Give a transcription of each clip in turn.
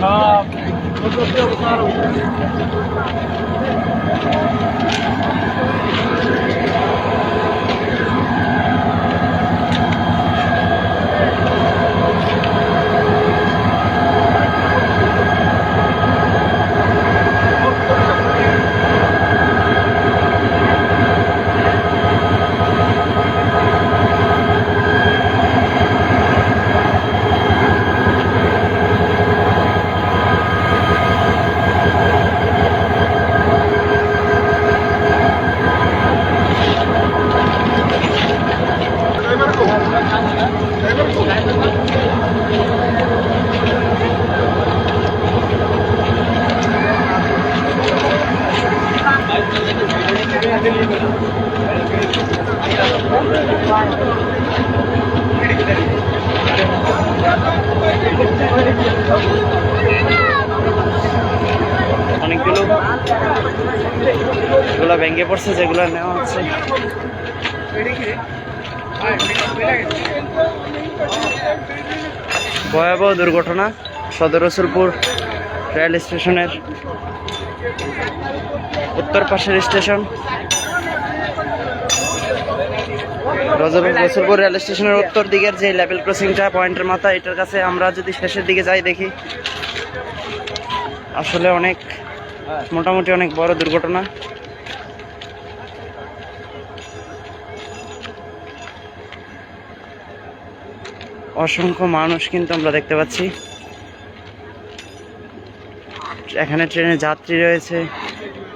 সব অনেকগুলো এগুলো ভেঙে পড়ছে, যেগুলো নেওয়া হচ্ছে। ভয়াবহ দুর্ঘটনা সদর রসুলপুর রেল স্টেশনের উত্তর পাশের স্টেশন। রজব- রসুলপুর রেল স্টেশনের উত্তর দিকের যে লেভেল ক্রসিংটা পয়েন্টের মাথা, এটার কাছে আমরা যদি শেষের দিকে যাই দেখি। আসলে অনেক, মোটামুটি অনেক বড় দুর্ঘটনা। অসংখ্য মানুষ কিন্তু আমরা দেখতে পাচ্ছি। এখানে ট্রেনে যাত্রী রয়েছে,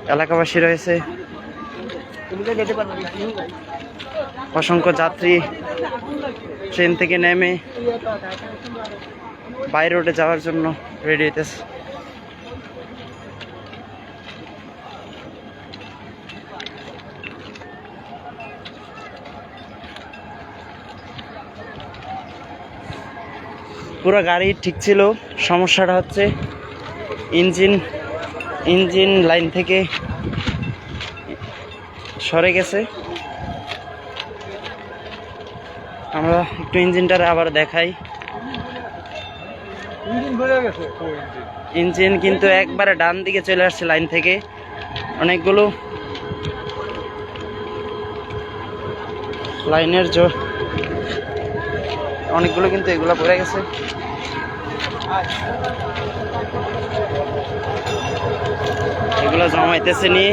এলাকাবাসী রয়েছে। অসংখ্য যাত্রী ট্রেন থেকে নেমে বাই রোডে যাওয়ার জন্য রেডি হইতেছে। পুরো গাড়ি ঠিক ছিল, সমস্যাটা হচ্ছে ইঞ্জিন ইঞ্জিন লাইন থেকে সরে গেছে। আমরা একটু ইঞ্জিনটার আবার দেখাই। ইঞ্জিন কিন্তু একবারে ডান দিকে চলে আসছে লাইন থেকে। অনেকগুলো লাইনের জোর। অনেকগুলো কিন্তু এগুলা পড়ে গেছে। এগুলো জমাইতেছে নিয়ে